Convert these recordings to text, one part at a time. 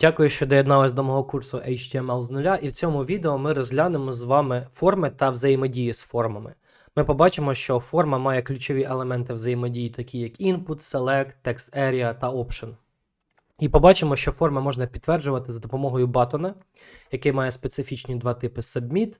Дякую, що доєдналися до мого курсу HTML з нуля, і в цьому відео ми розглянемо з вами форми та взаємодії з формами. Ми побачимо, що форма має ключові елементи взаємодії, такі як input, select, text area та option. І побачимо, що форми можна підтверджувати за допомогою батона, який має специфічні два типи submit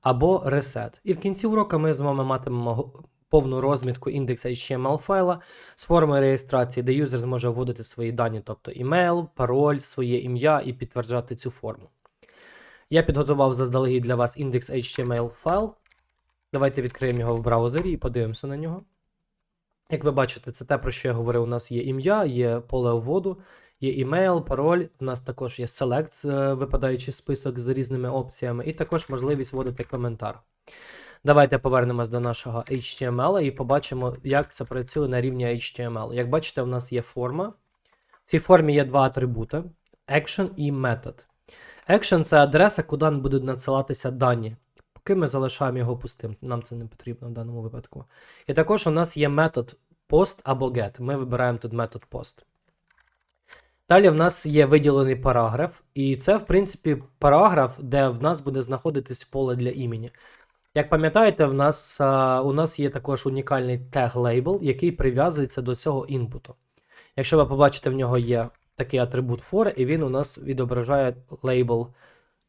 або reset. І в кінці уроку ми з вами матимемо повну розмітку індекса HTML файла з форми реєстрації, де юзер зможе вводити свої дані, тобто імейл, пароль, своє ім'я і підтверджати цю форму. Я підготував заздалегідь для вас індекс HTML файл. Давайте відкриємо його в браузері і подивимося на нього. Як ви бачите, це те, про що я говорив. У нас є ім'я, є поле вводу, є імейл, пароль. У нас також є select, е, випадаючий список з різними опціями, і також можливість вводити коментар. Давайте повернемось до нашого HTML і побачимо, як це працює на рівні HTML. Як бачите, у нас є форма. В цій формі є два атрибути: Action і Method. Action це адреса, куди будуть надсилатися дані. Поки ми залишаємо його пустим, нам це не потрібно в даному випадку. І також у нас є метод post або get. Ми вибираємо тут метод post. Далі в нас є виділений параграф, і це, в принципі, параграф, де в нас буде знаходитись поле для імені. Як пам'ятаєте, в нас, а, у нас є також унікальний тег лейбл, який прив'язується до цього інпуту. Якщо ви побачите, в нього є такий атрибут for, і він у нас відображає лейбл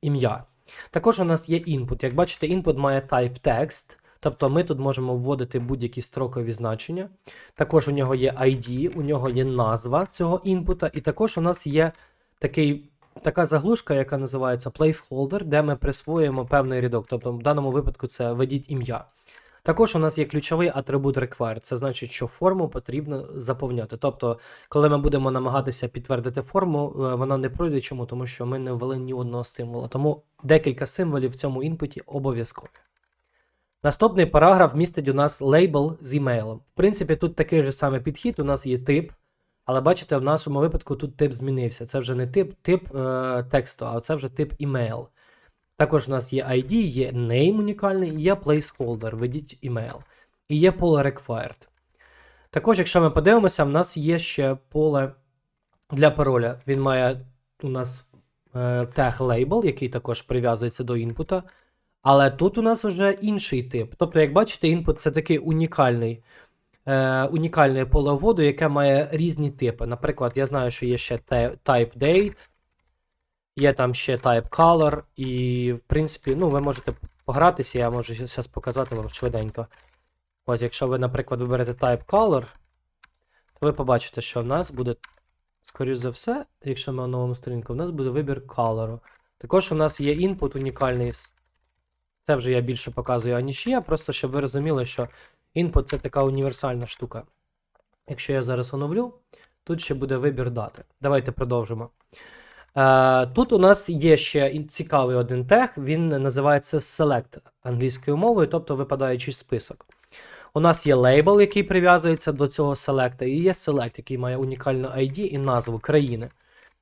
ім'я. Також у нас є input. Як бачите, input має type text, тобто ми тут можемо вводити будь-які строкові значення. Також у нього є ID, у нього є назва цього інпута, і також у нас є такий, така заглушка, яка називається placeholder, де ми присвоюємо певний рядок. Тобто в даному випадку це введіть ім'я. Також у нас є ключовий атрибут require. Це значить, що форму потрібно заповняти. Тобто, коли ми будемо намагатися підтвердити форму, е, вона не пройде. Чому? Тому що ми не ввели ні одного символа. Тому декілька символів в цьому інпуті обов'язково. Наступний параграф містить у нас лейбл з імейлом. В принципі, тут такий же самий підхід, у нас є тип, але бачите, в нашому випадку тут тип змінився. Це вже не тип тип е, тексту, а це вже тип email. Також у нас є ID, є name унікальний, є placeholder, введіть email. І є поле required. Також, якщо ми подивимося, в нас є ще поле для пароля. Він має у нас е, тег label, який також прив'язується до інпута. Але тут у нас вже інший тип. Тобто, як бачите, інпут це такий унікальний, е, унікальне поле вводу, яке має різні типи. Наприклад, я знаю, що є ще type date, є там ще type color, і, в принципі, ну, ви можете погратися, я можу зараз показати вам швиденько. Ось, якщо ви, наприклад, виберете type color, то ви побачите, що в нас буде, скоріш за все, якщо ми на новому сторінку, в нас буде вибір color. Також у нас є інпут унікальний. Це вже я більше показую, аніж є, просто щоб ви розуміли, що інпут це така універсальна штука. Якщо я зараз оновлю, тут ще буде вибір дати. Давайте продовжимо. Е, тут у нас є ще цікавий один тег, він називається Select англійською мовою, тобто випадаючий список. У нас є лейбл, який прив'язується до цього селекта, і є Select, який має унікальну ID і назву країни.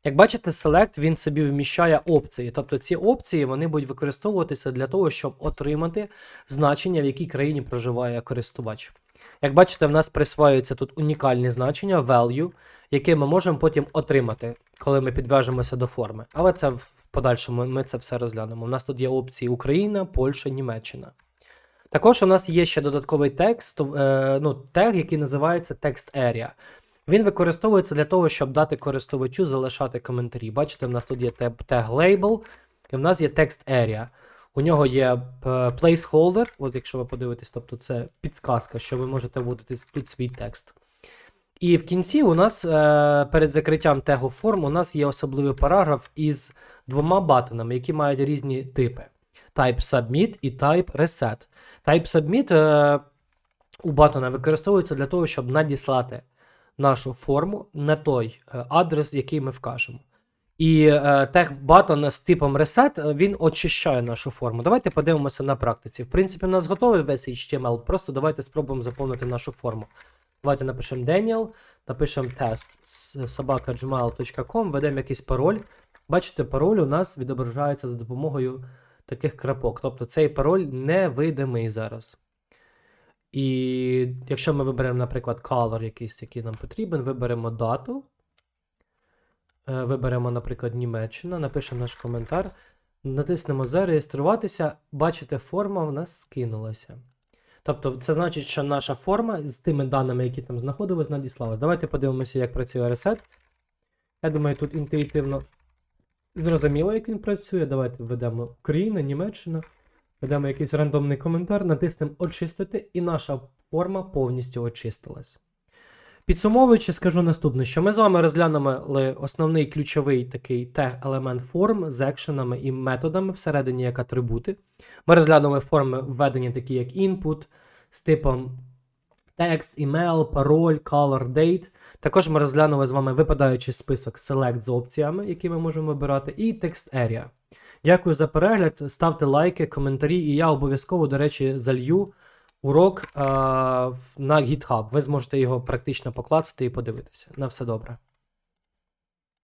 Як бачите, Select він собі вміщає опції. Тобто ці опції вони будуть використовуватися для того, щоб отримати значення, в якій країні проживає користувач. Як бачите, в нас присвоюється тут унікальні значення, value, які ми можемо потім отримати, коли ми підв'яжемося до форми. Але це в подальшому ми це все розглянемо. У нас тут є опції Україна, Польща, Німеччина. Також у нас є ще додатковий текст, е, ну, тег, який називається Text Area. Він використовується для того, щоб дати користувачу залишати коментарі. Бачите, в нас тут є тег тег label, і в нас є text area. У нього є е, placeholder, от якщо ви подивитесь, тобто це підсказка, що ви можете вводити тут свій текст. І в кінці у нас е, перед закриттям тегу форм у нас є особливий параграф із двома батонами, які мають різні типи: Type Submit і Type Reset. Type Submit е, у батона використовується для того, щоб надіслати нашу форму на той е, адрес, який ми вкажемо. І е, тег батон з типом reset, е, він очищає нашу форму. Давайте подивимося на практиці. В принципі, у нас готовий весь HTML, просто давайте спробуємо заповнити нашу форму. Давайте напишемо Daniel, напишемо тест собaka.gmail.com, введемо якийсь пароль. Бачите, пароль у нас відображається за допомогою таких крапок. Тобто цей пароль невидимий зараз. І якщо ми виберемо, наприклад, color якийсь, який нам потрібен, виберемо дату. Е, Виберемо, наприклад, Німеччина, напишемо наш коментар, натиснемо зареєструватися. Бачите, форма в нас скинулася. Тобто, це значить, що наша форма з тими даними, які там знаходились, надіслалась. Давайте подивимося, як працює ресет. Я думаю, тут інтуїтивно зрозуміло, як він працює. Давайте введемо Україна, Німеччина. Введемо якийсь рандомний коментар, натиснемо очистити, і наша форма повністю очистилась. Підсумовуючи, скажу наступне, що ми з вами розглянули основний ключовий такий тег-елемент форм з екшенами і методами всередині як атрибути. Ми розглянули форми введення, такі як input з типом текст, email, пароль, color, date. Також ми розглянули з вами випадаючий список select з опціями, які ми можемо вибирати, і text area. Дякую за перегляд. Ставте лайки, коментарі, і я обов'язково, до речі, залью урок е, на GitHub. Ви зможете його практично поклацати і подивитися. На все добре.